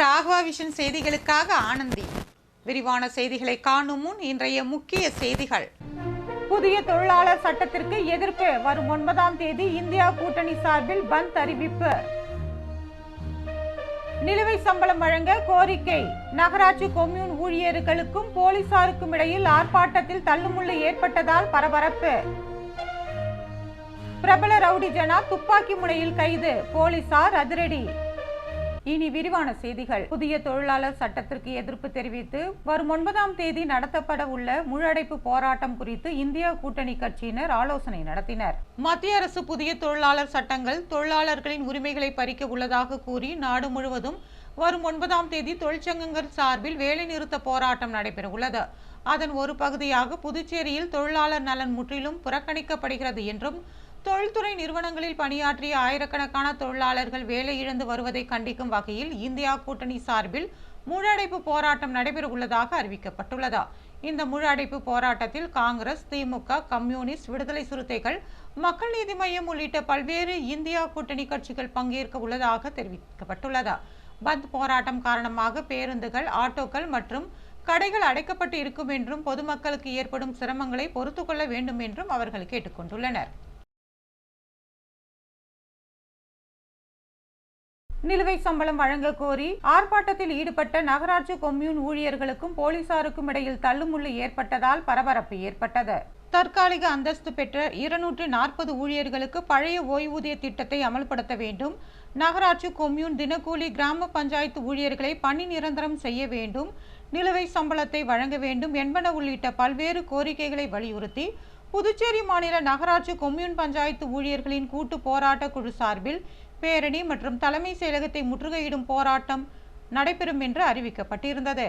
Raghava vision செய்திகளுக்காக ஆனந்தி. விரிவான செய்திகளை காணும் முன் இன்றைய முக்கிய செய்திகள். புதிய தொழிலாளர் சட்டத்திற்கு எதிர்ப்பு. வரும் ஒன்பதாம் தேதி இந்தியா கூட்டணி சார்பில் பந்த் அறிவிப்பு. நிலுவை சம்பளம் வழங்க கோரிக்கை. நகராட்சி கொம்யூன் ஊழியர்களுக்கும் போலீசாருக்கும் இடையில் ஆர்ப்பாட்டத்தில் தள்ளுமுள்ளு ஏற்பட்டதால் பரபரப்பு. பிரபல ரவுடி ஜனா துப்பாக்கி முனையில் கைது. போலீசார் அதிரடி. இனி விரிவான செய்திகள். புதிய தொழிலாளர் சட்டத்திற்கு எதிர்ப்பு தெரிவித்து வரும் ஒன்பதாம் தேதி நடத்தப்பட உள்ள முழடைப்பு போராட்டம் குறித்து இந்திய கூட்டணி கட்சியினர் ஆலோசனை நடத்தினர். மத்திய அரசு புதிய தொழிலாளர் சட்டங்கள் தொழிலாளர்களின் உரிமைகளை பறிக்க உள்ளதாக கூறி நாடு முழுவதும் வரும் ஒன்பதாம் தேதி தொழிற்சங்கங்கள் சார்பில் வேலைநிறுத்த போராட்டம் நடைபெற உள்ளது. அதன் ஒரு பகுதியாக புதுச்சேரியில் தொழிலாளர் நலன் முற்றிலும் புறக்கணிக்கப்படுகிறது என்றும் தொழில்துறை நிறுவனங்களில் பணியாற்றிய ஆயிரக்கணக்கான தொழிலாளர்கள் வேலை இழந்து வருவதை கண்டிக்கும் வகையில் இந்தியா கூட்டணி சார்பில் முழு போராட்டம் நடைபெற உள்ளதாக அறிவிக்கப்பட்டுள்ளது. இந்த முழு அடைப்பு போராட்டத்தில் காங்கிரஸ் திமுக கம்யூனிஸ்ட் விடுதலை சிறுத்தைகள் மக்கள் நீதி மையம் உள்ளிட்ட பல்வேறு இந்தியா கூட்டணி கட்சிகள் பங்கேற்க உள்ளதாக தெரிவிக்கப்பட்டுள்ளது. பந்த் போராட்டம் காரணமாக பேருந்துகள் ஆட்டோக்கள் மற்றும் கடைகள் அடைக்கப்பட்டு இருக்கும் என்றும் பொதுமக்களுக்கு ஏற்படும் சிரமங்களை பொறுத்துக்கொள்ள வேண்டும் என்றும் அவர்கள் கேட்டுக்கொண்டுள்ளனர். நிலுவை சம்பளம் வழங்க கோரி ஆர்ப்பாட்டத்தில் ஈடுபட்ட நகராட்சி கொம்யூன் ஊழியர்களுக்கும் போலீசாருக்கும் இடையில் தள்ளுமுள்ளு ஏற்பட்டதால் பரபரப்பு ஏற்பட்டது. தற்காலிக அந்தஸ்து பெற்ற இருநூற்று நாற்பது ஊழியர்களுக்கு பழைய ஓய்வூதிய திட்டத்தை அமல்படுத்த வேண்டும். நகராட்சி கொம்யூன் தினக்கூலி கிராம பஞ்சாயத்து ஊழியர்களை பணி நிரந்தரம் செய்ய வேண்டும். நிலுவை சம்பளத்தை வழங்க வேண்டும் என்பன உள்ளிட்ட பல்வேறு கோரிக்கைகளை வலியுறுத்தி புதுச்சேரி மாநில நகராட்சி கொம்யூன் பஞ்சாயத்து ஊழியர்களின் கூட்டு போராட்ட குழு சார்பில் பேரணி மற்றும் தலைமை செயலகத்தை முற்றுகையிடும் போராட்டம் நடைபெறும் என்று அறிவிக்கப்பட்டிருந்தது.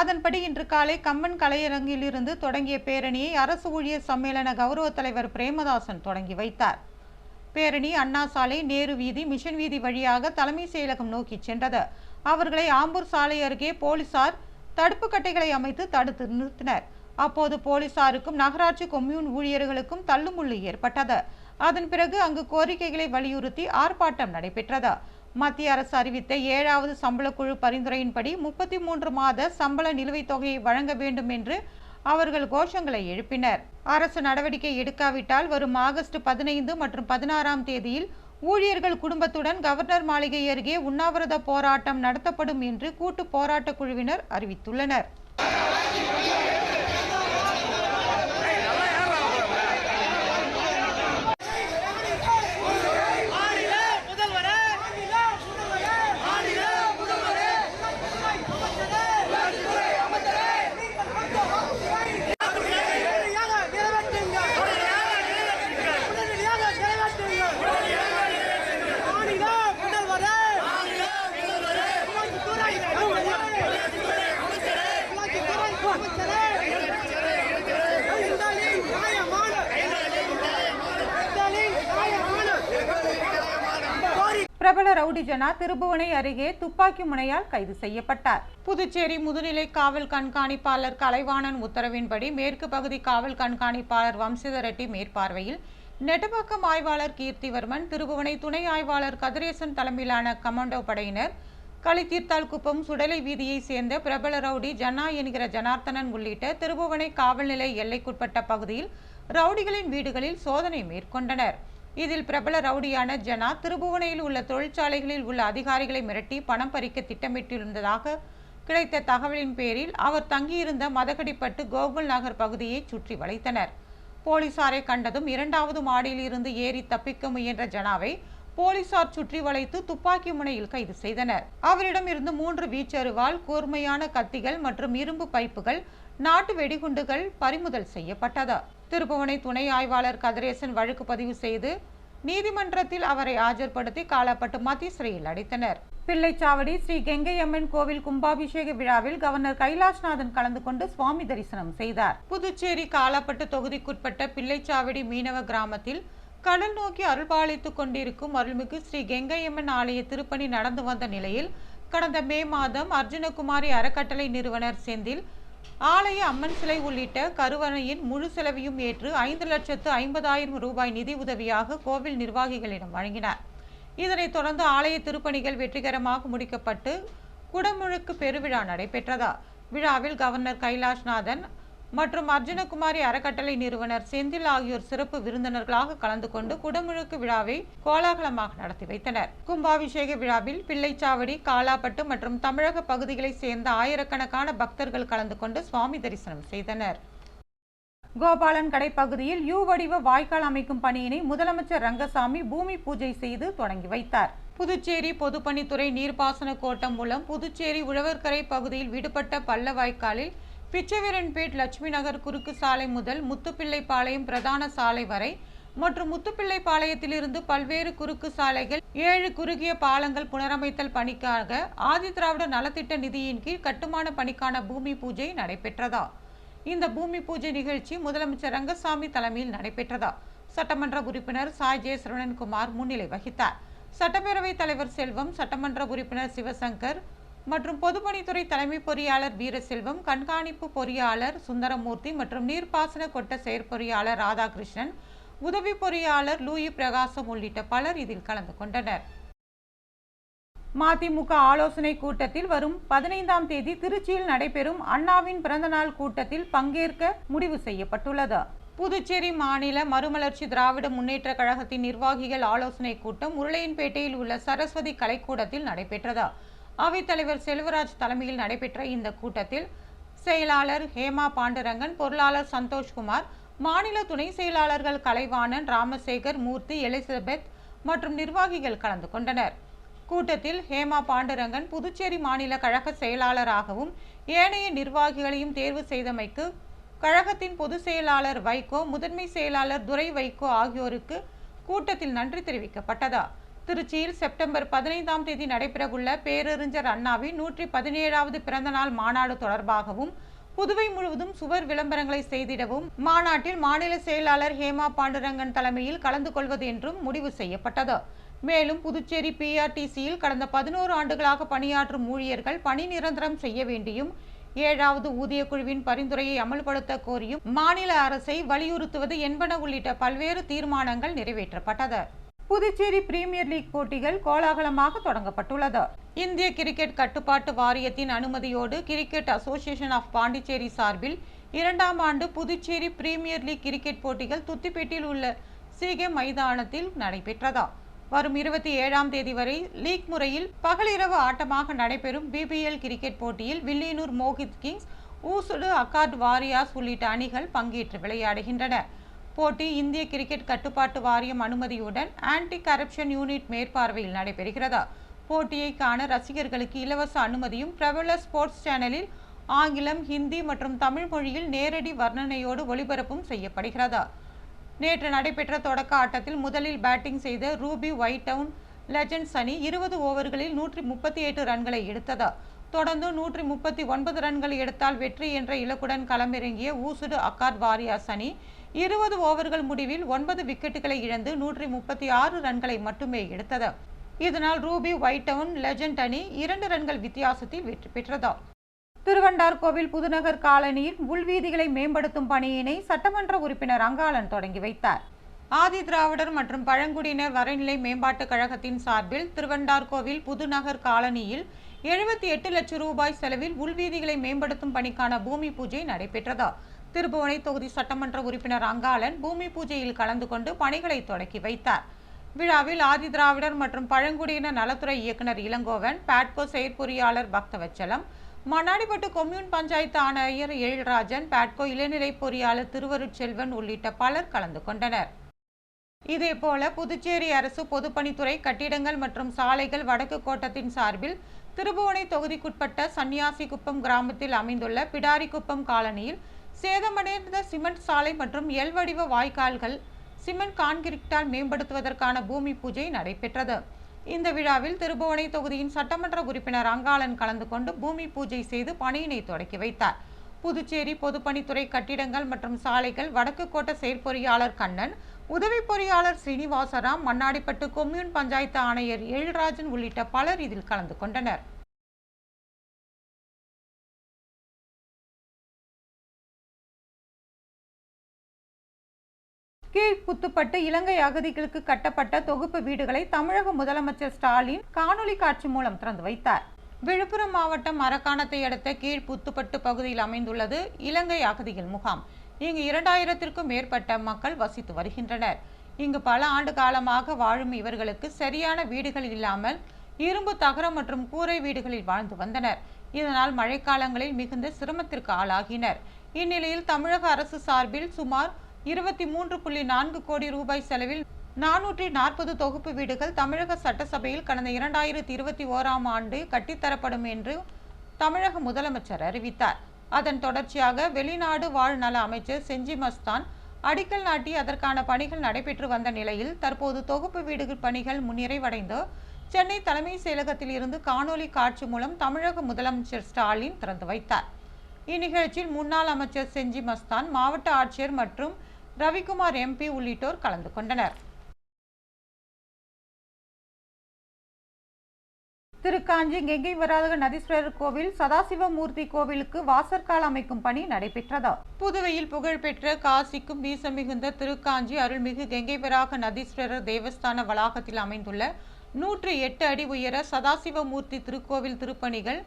அதன்படி இன்று காலை கம்மன் கலையரங்கிலிருந்து தொடங்கிய பேரணியை அரசு ஊழியர் சம்மேளன கௌரவ தலைவர் பிரேமதாசன் தொடங்கி வைத்தார். பேரணி அண்ணா சாலை நேரு வீதி மிஷன் வீதி வழியாக தலைமை செயலகம் நோக்கி சென்றது. அவர்களை ஆம்பூர் சாலை அருகே போலீசார் தடுப்பு கட்டைகளை அமைத்து தடுத்து நிறுத்தினர். அப்போது போலீசாருக்கும் நகராட்சி கொம்யூன் ஊழியர்களுக்கும் தள்ளுமுள்ளு ஏற்பட்டது. அதன் பிறகு அங்கு கோரிக்கைகளை வலியுறுத்தி ஆர்ப்பாட்டம் நடைபெற்றது. மத்திய அரசு அறிவித்த ஏழாவது சம்பளக்குழு பரிந்துரையின்படி முப்பத்தி மூன்று மாத சம்பள நிலுவைத் தொகையை வழங்க வேண்டும் என்று அவர்கள் கோஷங்களை எழுப்பினர். அரசு நடவடிக்கை எடுக்காவிட்டால் வரும் ஆகஸ்ட் பதினைந்து மற்றும் பதினாறாம் தேதியில் ஊழியர்கள் குடும்பத்துடன் கவர்னர் மாளிகை அருகே உண்ணாவிரத போராட்டம் நடத்தப்படும் என்று கூட்டு போராட்ட குழுவினர் அறிவித்துள்ளனர். பிரபல ரவுடி ஜனா திருபுவனை அருகே துப்பாக்கி முனையால் கைது செய்யப்பட்டார். புதுச்சேரி முதுநிலை காவல் கண்காணிப்பாளர் கலைவாணன் உத்தரவின்படி மேற்கு பகுதி காவல் கண்காணிப்பாளர் வம்சித ரெட்டி மேற்பார்வையில் நெட்டப்பாக்கம் ஆய்வாளர் கீர்த்திவர்மன் திருபுவனை துணை ஆய்வாளர் கதிரேசன் தலைமையிலான கமாண்டோ படையினர் களித்தீர்த்தால் குப்பம் சுடலை வீதியைச் சேர்ந்த பிரபல ரவுடி ஜன்னா என்கிற ஜனார்த்தனன் உள்ளிட்ட திருபுவனை காவல்நிலை எல்லைக்குட்பட்ட பகுதியில் ரவுடிகளின் வீடுகளில் சோதனை மேற்கொண்டனர். இதில் பிரபல ரவுடியான ஜனா திருபுவனையில் உள்ள தொழிற்சாலைகளில் உள்ள அதிகாரிகளை மிரட்டி பணம் பறிக்க திட்டமிட்டிருந்ததாக கிடைத்த தகவலின் பேரில் அவர் தங்கியிருந்த மதகடிப்பட்டு கோகுல் நகர் பகுதியை சுற்றி வளைத்தனர். போலீசாரை கண்டதும் இரண்டாவது மாடியில் இருந்து ஏறி தப்பிக்க முயன்ற ஜனாவை போலீசார் சுற்றி வளைத்து துப்பாக்கி முனையில் கைது செய்தனர். அவரிடம் இருந்து மூன்று வீச்சருவால் கூர்மையான கத்திகள் மற்றும் இரும்பு பைப்புகள் நாட்டு வெடிகுண்டுகள் பறிமுதல் செய்யப்பட்டது. திருப்புவனை துணை ஆய்வாளர் கதிரேசன் வழக்கு பதிவு செய்து நீதிமன்றத்தில் அவரை ஆஜர்படுத்தி காலப்பட்டு மத்திய சிறையில் அடைத்தனர். பிள்ளைச்சாவடி ஸ்ரீ கெங்கையம்மன் கோவில் கும்பாபிஷேக விழாவில் கவர்னர் கைலாஷ்நாதன் கலந்து கொண்டு சுவாமி தரிசனம் செய்தார். புதுச்சேரி காலாப்பட்டு தொகுதிக்குட்பட்ட பிள்ளைச்சாவடி மீனவ கிராமத்தில் கடல் நோக்கி அருள்பாலித்துக் கொண்டிருக்கும் அருள்மிகு ஸ்ரீ கெங்கையம்மன் ஆலய திருப்பணி நடந்து வந்த நிலையில் கடந்த மே மாதம் அர்ஜுனகுமாரி அறக்கட்டளை நிறுவனர் செந்தில் ஆலய அம்மன் சிலை உள்ளிட்ட கருவறையின் முழு செலவையும் ஏற்று ஐந்து லட்சத்து ஐம்பதாயிரம் ரூபாய் நிதி உதவியாக கோவில் நிர்வாகிகளிடம் வழங்கினார். இதனைத் தொடர்ந்து ஆலய திருப்பணிகள் வெற்றிகரமாக முடிக்கப்பட்டு குடமுழுக்கு பெருவிழா நடைபெற்றதா. விழாவில் கவர்னர் கைலாஷ்நாதன் மற்றும் அர்ஜுனகுமாரி அறக்கட்டளை நிறுவனர் செந்தில் ஆகியோர் சிறப்பு விருந்தினர்களாக கலந்து கொண்டு குடமுழுக்கு விழாவை கோலாகலமாக நடத்தி வைத்தனர். கும்பாபிஷேக விழாவில் பிள்ளைச்சாவடி காலாப்பட்டு மற்றும் தமிழக பகுதிகளைச் சேர்ந்த ஆயிரக்கணக்கான பக்தர்கள் கலந்து கொண்டு சுவாமி தரிசனம் செய்தனர். கோபாலன் கடை பகுதியில் யூ வடிவ வாய்க்கால் அமைக்கும் பணியினை முதலமைச்சர் ரங்கசாமி பூமி பூஜை செய்து தொடங்கி வைத்தார். புதுச்சேரி பொதுப்பணித்துறை நீர்ப்பாசன கோட்டம் மூலம் புதுச்சேரி உழவர்கரை பகுதியில் விடுபட்ட பள்ள வாய்க்காலில் பிச்சைவீரன்பேட் லட்சுமி நகர் குறுக்கு சாலை முதல் முத்துப்பிள்ளைப்பாளையம் பிரதான சாலை வரை மற்றும் முத்துப்பிள்ளைப்பாளையத்திலிருந்து பல்வேறு குறுக்கு சாலைகள் ஏழு குறுகிய பாலங்கள் புனரமைத்தல் பணிக்காக ஆதிதிராவிட நலத்திட்ட நிதியின் கீழ் கட்டுமான பணிக்கான பூமி பூஜை நடைபெற்றதா? இந்த பூமி பூஜை நிகழ்ச்சி முதலமைச்சர் ரங்கசாமி தலைமையில் நடைபெற்றதா? சட்டமன்ற உறுப்பினர் சாய் ஜே சரவணன்குமார் முன்னிலை வகித்தார். சட்டப்பேரவைத் தலைவர் செல்வம் சட்டமன்ற உறுப்பினர் சிவசங்கர் மற்றும் பொதுப்பணித்துறை தலைமை பொறியாளர் வீரசெல்வம் கண்காணிப்பு பொறியாளர் சுந்தரமூர்த்தி மற்றும் நீர்ப்பாசன கொட்ட செயற்பொறியாளர் ராதாகிருஷ்ணன் உதவி பொறியாளர் லூயி பிரகாசம் உள்ளிட்ட பலர் இதில் கலந்து கொண்டனர். மதிமுக ஆலோசனை கூட்டத்தில் வரும் பதினைந்தாம் தேதி திருச்சியில் நடைபெறும் அண்ணாவின் பிறந்தநாள் கூட்டத்தில் பங்கேற்க முடிவு செய்யப்பட்டுள்ளது. புதுச்சேரி மாநில மறுமலர்ச்சி திராவிட முன்னேற்ற கழகத்தின் நிர்வாகிகள் ஆலோசனை கூட்டம் உருளையன்பேட்டையில் உள்ள சரஸ்வதி கலைக்கூடத்தில் நடைபெற்றது. அவைத்தலைவர் செல்வராஜ் தலைமையில் நடைபெற்ற இந்த கூட்டத்தில் செயலாளர் ஹேமா பாண்டுரங்கன் பொருளாளர் சந்தோஷ்குமார் மாநில துணை செயலாளர்கள் கலைவாணன் ராமசேகர் மூர்த்தி எலிசபெத் மற்றும் நிர்வாகிகள் கலந்து கொண்டனர். கூட்டத்தில் ஹேமா பாண்டுரங்கன் புதுச்சேரி மாநில கழக செயலாளராகவும் ஏனைய நிர்வாகிகளையும் தேர்வு செய்தமைக்கு கழகத்தின் பொதுச் செயலாளர் வைகோ முதன்மை செயலாளர் துரை வைகோ ஆகியோருக்கு கூட்டத்தில் நன்றி தெரிவிக்கப்பட்டதா? திருச்சியில் செப்டம்பர் பதினைந்தாம் தேதி நடைபெறவுள்ள பேரறிஞர் அண்ணாவின் நூற்றி பதினேழாவது பிறந்தநாள் மாநாடு தொடர்பாகவும் புதுவை முழுவதும் சுவர் விளம்பரங்களை செய்திடவும் மாநாட்டில் மாநில செயலாளர் ஹேமா பாண்டுரங்கன் தலைமையில் கலந்து கொள்வது என்றும் முடிவு செய்யப்பட்டது. மேலும் புதுச்சேரி பிஆர்டிசியில் கடந்த பதினோரு ஆண்டுகளாக பணியாற்றும் ஊழியர்கள் பணி நிரந்தரம் செய்ய வேண்டியும் ஏழாவது ஊதிய குழுவின் பரிந்துரையை அமல்படுத்த கோரியும் மாநில அரசை வலியுறுத்துவது என்பன உள்ளிட்ட பல்வேறு தீர்மானங்கள் நிறைவேற்றப்பட்டது. புதுச்சேரி பிரீமியர் லீக் போட்டிகள் கோலாகலமாக தொடங்கப்பட்டுள்ளது. இந்திய கிரிக்கெட் கட்டுப்பாட்டு வாரியத்தின் அனுமதியோடு கிரிக்கெட் அசோசியேஷன் ஆஃப் பாண்டிச்சேரி சார்பில் இரண்டாம் ஆண்டு புதுச்சேரி பிரீமியர் லீக் கிரிக்கெட் போட்டிகள் துத்திப்பேட்டில் உள்ள சிகே மைதானத்தில் நடைபெற்றதா? வரும் இருபத்தி ஏழாம் தேதி வரை லீக் முறையில் பகலிரவு ஆட்டமாக நடைபெறும் பிபிஎல் கிரிக்கெட் போட்டியில் Villianur Mohit kings Oussudu accord warriors உள்ளிட்ட அணிகள் பங்கேற்று விளையாடுகின்றன. போட்டி இந்திய கிரிக்கெட் கட்டுப்பாட்டு வாரியம் அனுமதியுடன் ஆன்டி கரப்ஷன் யூனிட் மேற்பார்வையில் நடைபெறுகிறதா. போட்டியை காண ரசிகர்களுக்கு இலவச அனுமதியும் பிரபல ஸ்போர்ட்ஸ் சேனலில் ஆங்கிலம் ஹிந்தி மற்றும் தமிழ் மொழியில் நேரடி வர்ணனையோடு ஒளிபரப்பும் செய்யப்படுகிறதா. நேற்று நடைபெற்ற தொடக்க ஆட்டத்தில் முதலில் பேட்டிங் செய்த ரூபி ஒயிட் டவுன் லெஜண்ட்ஸ் அணி இருபது ஓவர்களில் நூற்றி முப்பத்தி எட்டு ரன்களை எடுத்தது. தொடர்ந்து நூற்றி முப்பத்தி ஒன்பது ரன்கள் எடுத்தால் வெற்றி என்ற இலக்குடன் களமிறங்கிய ஊசுடு அக்கார்ட் வாரியாஸ் அணி இருபது ஓவர்கள் முடிவில் ஒன்பது விக்கெட்டுகளை இழந்து நூற்றி முப்பத்தி ஆறு ரன்களை மட்டுமே எடுத்தது. இதனால் ரூபி ஒயிட் டவுன் லெஜண்ட் அணி இரண்டு ரன்கள் வித்தியாசத்தில் வெற்றி பெற்றதா. திருவண்டார்கோவில் புதுநகர் காலனியில் உள்வீதிகளை மேம்படுத்தும் பணியினை சட்டமன்ற உறுப்பினர் அங்காளன் தொடங்கி வைத்தார். ஆதி திராவிடர் மற்றும் பழங்குடியினர் வரைநிலை மேம்பாட்டுக் கழகத்தின் சார்பில் திருவண்டார்கோவில் புதுநகர் காலனியில் எழுபத்தி எட்டு லட்சம் ரூபாய் செலவில் உள்வீதிகளை மேம்படுத்தும் பணிக்கான பூமி பூஜை நடைபெற்றது. திருபுவனை தொகுதி சட்டமன்ற உறுப்பினர் அங்காளன் பூமி பூஜையில் கலந்து கொண்டு பணிகளை தொடக்கி வைத்தார். விழாவில் ஆதி திராவிடர் மற்றும் பழங்குடியினர் நலத்துறை இயக்குனர் இளங்கோவன் பேட்கோ செயற்பொறியாளர் பக்தவச்சலம் மண்ணாடிப்பட்டு கொம்யூன் பஞ்சாயத்து ஆணையர் எழில்ராஜன் பேட்கோ இளநிலை பொறியாளர் திருவருட்செல்வன் உள்ளிட்ட பலர் கலந்து கொண்டனர். இதேபோல புதுச்சேரி அரசு பொதுப்பணித்துறை கட்டிடங்கள் மற்றும் சாலைகள் வடக்கு கோட்டத்தின் சார்பில் திருபுவனை தொகுதிக்குட்பட்ட சன்னியாசிக்குப்பம் கிராமத்தில் அமைந்துள்ள பிடாரிக்குப்பம் காலனியில் சேதமடைந்த சிமெண்ட் சாலை மற்றும் எல் வடிவ வாய்க்கால்கள் சிமெண்ட் கான்கிரீட்டால் மேம்படுத்துவதற்கான பூமி பூஜை நடைபெற்றது. இந்த விழாவில் திருபுவனை தொகுதியின் சட்டமன்ற உறுப்பினர் அங்காளன் கலந்து கொண்டு பூமி பூஜை செய்து பணியினை தொடக்கி வைத்தார். புதுச்சேரி பொதுப்பணித்துறை கட்டிடங்கள் மற்றும் சாலைகள் வடக்கு கோட்ட செயற்பொறியாளர் கண்ணன் உதவி பொறியாளர் ஸ்ரீனிவாசராம் மண்ணாடிப்பட்டு கொம்யூன் பஞ்சாயத்து ஆணையர் எழில்ராஜன் உள்ளிட்ட பலர் இதில் கலந்து கொண்டனர். கீழ்குத்துப்பட்டு இலங்கை அகதிகளுக்கு கட்டப்பட்ட தொகுப்பு வீடுகளை தமிழக முதலமைச்சர் ஸ்டாலின் காணொலி காட்சி மூலம் திறந்து வைத்தார். விழுப்புரம் மாவட்டம் மரக்காணத்தை அடுத்த கீழ் புத்துப்பட்டு பகுதியில் அமைந்துள்ளது இலங்கை அகதிகள் முகாம். இங்கு இரண்டாயிரத்திற்கும் மேற்பட்ட மக்கள் வசித்து வருகின்றனர். இங்கு பல ஆண்டு காலமாக வாழும் இவர்களுக்கு சரியான வீடுகள் இல்லாமல் இரும்பு தகரம் மற்றும் கூரை வீடுகளில் வாழ்ந்து வந்தனர். இதனால் மழைக்காலங்களில் மிகுந்த சிரமத்திற்கு ஆளாகினர். இந்நிலையில் தமிழக அரசு சார்பில் சுமார் இருபத்தி மூன்று புள்ளி நான்கு கோடி ரூபாய் செலவில் நானூற்றி நாற்பது தொகுப்பு வீடுகள் தமிழக சட்டசபையில் கடந்த இரண்டாயிரத்தி இருபத்தி ஓராம் ஆண்டு கட்டித்தரப்படும் என்று தமிழக முதலமைச்சர் அறிவித்தார். அதன் தொடர்ச்சியாக வெளிநாடு வாழ் நல அமைச்சர் செஞ்சி மஸ்தான் அடிக்கல் நாட்டி அதற்கான பணிகள் நடைபெற்று வந்த நிலையில் தற்போது தொகுப்பு வீடுகள் பணிகள் முன்னிறைவடைந்து சென்னை தலைமை செயலகத்தில் இருந்து காணொலி காட்சி மூலம் தமிழக முதலமைச்சர் ஸ்டாலின் திறந்து வைத்தார். இந்நிகழ்ச்சியில் முன்னாள் அமைச்சர் செஞ்சி மஸ்தான் மாவட்ட ஆட்சியர் மற்றும் ரவிக்குமார் எம்பி உள்ளிட்டோர் கலந்து கொண்டனர். திருக்காஞ்சி கெங்கை வராதக நதீஸ்வரர் கோவில் சதாசிவமூர்த்தி கோவிலுக்கு வாசற்கால் அமைக்கும் பணி நடைபெற்றது. புதுவையில் புகழ்பெற்ற காசிக்கும் வீசமிகுந்த திருக்காஞ்சி அருள்மிகு கெங்கை வராக நதீஸ்வரர் தேவஸ்தான வளாகத்தில் அமைந்துள்ள நூற்றி எட்டு அடி உயர சதாசிவமூர்த்தி திருக்கோவில் திருப்பணிகள்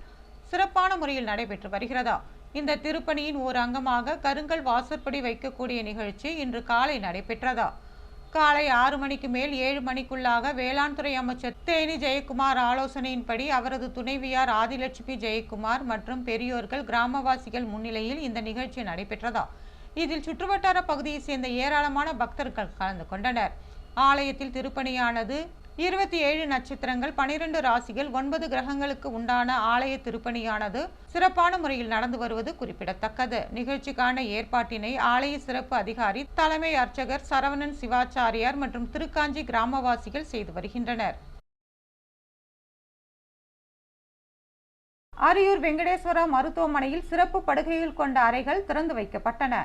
சிறப்பான முறையில் நடைபெற்று வருகிறதா. இந்த திருப்பணியின் ஓர் அங்கமாக கருங்கல் வாசற்படி வைக்கக்கூடிய நிகழ்ச்சி இன்று காலை நடைபெற்றதா? காலை ஆறு மணிக்கு மேல் ஏழு மணிக்குள்ளாக வேளாண் துறை அமைச்சர் தேனி ஜெயக்குமார் ஆலோசனையின்படி அவரது துணைவியார் ஆதிலட்சுமி ஜெயக்குமார் மற்றும் பெரியோர்கள் கிராமவாசிகள் முன்னிலையில் இந்த நிகழ்ச்சி நடைபெற்றதா? இதில் சுற்றுவட்டார பகுதியைச் சேர்ந்த ஏராளமான பக்தர்கள் கலந்து கொண்டனர். ஆலயத்தில் திருப்பணியானது இருபத்தி ஏழு நட்சத்திரங்கள் பனிரெண்டு ராசிகள் ஒன்பது கிரகங்களுக்கு உண்டான ஆலய திருப்பணியானது சிறப்பான முறையில் நடந்து வருவது குறிப்பிடத்தக்கது. நிகழ்ச்சிக்கான ஏற்பாட்டினை ஆலய சிறப்பு அதிகாரி தலைமை அர்ச்சகர் சரவணன் சிவாச்சாரியார் மற்றும் திருக்காஞ்சி கிராமவாசிகள் செய்து வருகின்றனர். அரியூர் வெங்கடேஸ்வரா மருத்துவமனையில் சிறப்பு படுகைகள் கொண்ட அறைகள் திறந்து வைக்கப்பட்டன.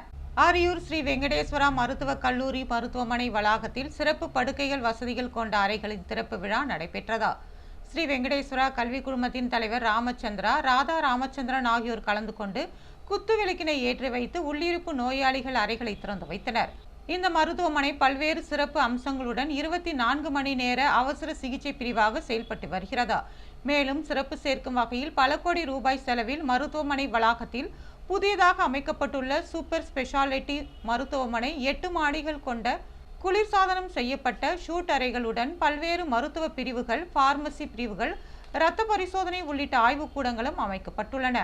ஆரியூர் ஸ்ரீ வெங்கடேஸ்வரா மருத்துவக் கல்லூரி மருத்துவமனை வளாகத்தில் சிறப்பு படுக்கைகள் வசதிகள் கொண்ட அறைகளின் திறப்பு விழா நடைபெற்றதா. ஸ்ரீ வெங்கடேஸ்வரா கல்வி குழுமத்தின் தலைவர் ராமச்சந்திரா ராதா ராமச்சந்திரன் ஆகியோர் கலந்து கொண்டு குத்துவிளக்கினை ஏற்றி வைத்து உள்ளிருப்பு நோயாளிகள் அறைகளை திறந்து வைத்தனர். இந்த மருத்துவமனை பல்வேறு சிறப்பு அம்சங்களுடன் இருபத்தி நான்கு மணி நேர அவசர சிகிச்சை பிரிவாக செயல்பட்டு வருகிறதா. மேலும் சிறப்பு சேர்க்கும் வகையில் பல கோடி ரூபாய் செலவில் மருத்துவமனை வளாகத்தில் புதியதாக அமைக்கப்பட்டுள்ள சூப்பர் ஸ்பெஷாலிட்டி மருத்துவமனை எட்டு மாடிகள் கொண்ட குளிர்சாதனம் செய்யப்பட்ட ஷூட் அறைகளுடன் பல்வேறு மருத்துவ பிரிவுகள் பார்மசி பிரிவுகள் இரத்த பரிசோதனை உள்ளிட்ட ஆய்வுக்கூடங்களும் அமைக்கப்பட்டுள்ளன.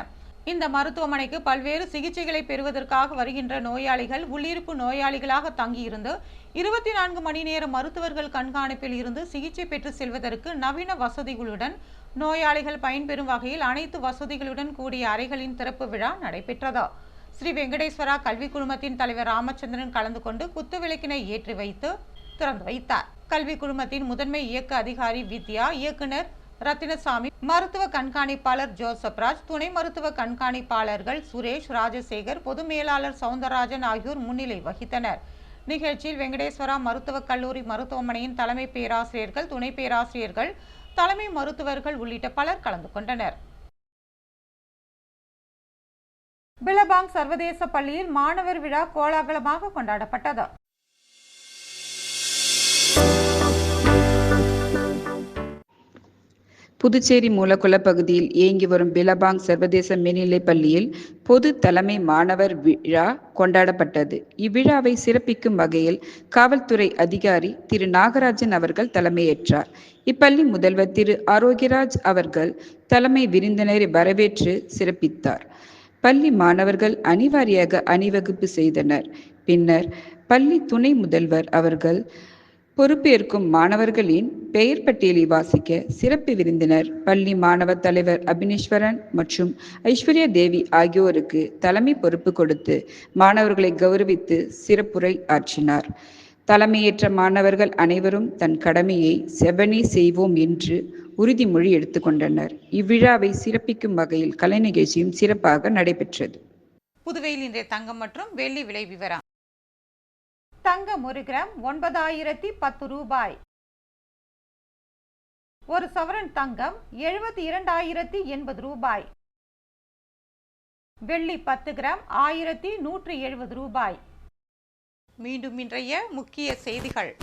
இந்த மருத்துவமனைக்கு பல்வேறு சிகிச்சைகளை பெறுவதற்காக வருகின்ற நோயாளிகள் உள்ளிருப்பு நோயாளிகளாக தங்கியிருந்து இருபத்தி நான்கு மணி நேர மருத்துவர்கள் கண்காணிப்பில் இருந்து சிகிச்சை பெற்று செல்வதற்கு நவீன வசதிகளுடன் நோயாளிகள் பயன்பெறும் வகையில் அனைத்து வசதிகளுடன் கூடிய அறைகளின் திறப்பு விழா நடைபெற்றதா. ஸ்ரீ வெங்கடேஸ்வரா கல்வி குழுமத்தின் தலைவர் ராமச்சந்திரன் கலந்து கொண்டு குத்துவிளக்கினை ஏற்றி வைத்து திறந்து வைத்தார். கல்வி குழுமத்தின் முதன்மை இயக்க அதிகாரி வித்யா இயக்குனர் ரத்தினசாமி மருத்துவ கண்காணிப்பாளர் ஜோசப்ராஜ் துணை மருத்துவ கண்காணிப்பாளர்கள் சுரேஷ் ராஜசேகர் பொது மேலாளர் சவுந்தரராஜன் ஆகியோர் முன்னிலை வகித்தனர். நிகழ்ச்சியில் வெங்கடேஸ்வரா மருத்துவக் கல்லூரி மருத்துவமனையின் தலைமை பேராசிரியர்கள் துணை பேராசிரியர்கள் தலைமை மருத்துவர்கள் உள்ளிட்ட பலர் கலந்து கொண்டனர். பிலபாங் சர்வதேச பள்ளியில் மாணவர் விழா கோலாகலமாக கொண்டாடப்பட்டது. புதுச்சேரி மூலக்குள பகுதியில் இயங்கி வரும் பிலபாங் சர்வதேச மேல்நிலைப் பள்ளியில் பொது தலைமை மாணவர் விழா கொண்டாடப்பட்டது. இவ்விழாவை சிறப்பிக்கும் வகையில் காவல்துறை அதிகாரி திரு. நாகராஜன் அவர்கள் தலைமையேற்றார். இப்பள்ளி முதல்வர் திரு. ஆரோக்கியராஜ் அவர்கள் தலைமை விருந்தினரை வரவேற்று சிறப்பித்தார். பள்ளி மாணவர்கள் அனிவாரியாக அணிவகுப்பு செய்தனர். பின்னர் பள்ளி துணை முதல்வர் அவர்கள் பொறுப்பேற்கும் மாணவர்களின் பெயர் பட்டியலை வாசிக்க சிறப்பு விருந்தினர் பள்ளி மாணவ தலைவர் அபினேஸ்வரன் மற்றும் ஐஸ்வர்யா தேவி ஆகியோருக்கு தலைமை பொறுப்பு கொடுத்து மாணவர்களை கௌரவித்து சிறப்புரை ஆற்றினார். தலைமையேற்ற மாணவர்கள் அனைவரும் தன் கடமையை செவனே செய்வோம் என்று உறுதிமொழி எடுத்துக்கொண்டனர் இவ்விழாவை சிறப்பிக்கும் வகையில் கலை நிகழ்ச்சியும் சிறப்பாக நடைபெற்றது. புதுவையில் இன்றைய தங்கம் மற்றும் வெள்ளி விலை விவரம். தங்கம் ஒரு கிராம் ஒன்பதாயிரத்தி பத்து ரூபாய். ஒரு சவரன் தங்கம் எழுபத்தி இரண்டாயிரத்தி எண்பது ரூபாய். வெள்ளி பத்து கிராம் ஆயிரத்தி நூற்றி எழுபது ரூபாய். மீண்டும் இன்றைய முக்கிய செய்திகள்.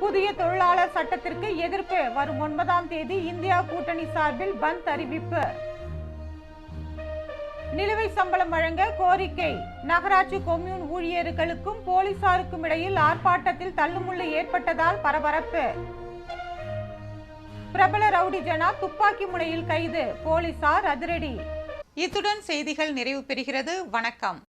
புதிய தொழிலாளர் சட்டத்திற்கு எதிர்ப்பு வரும் ஒன்பதாம் தேதி இந்தியா கூட்டணி சார்பில் பந்த் அறிவிப்பு. நிலுவை சம்பளம் வழங்க கோரிக்கை. நகராட்சி கொம்யூன் ஊழியர்களுக்கும் போலீசாருக்கும் இடையில் ஆர்ப்பாட்டத்தில் தள்ளுமுள்ளு ஏற்பட்டதால் பரபரப்பு. பிரபல ரவுடி ஜனா துப்பாக்கி முனையில் கைது போலீசார் அதிரடி. இத்துடன் செய்திகள் நிறைவு பெறுகிறது. வணக்கம்.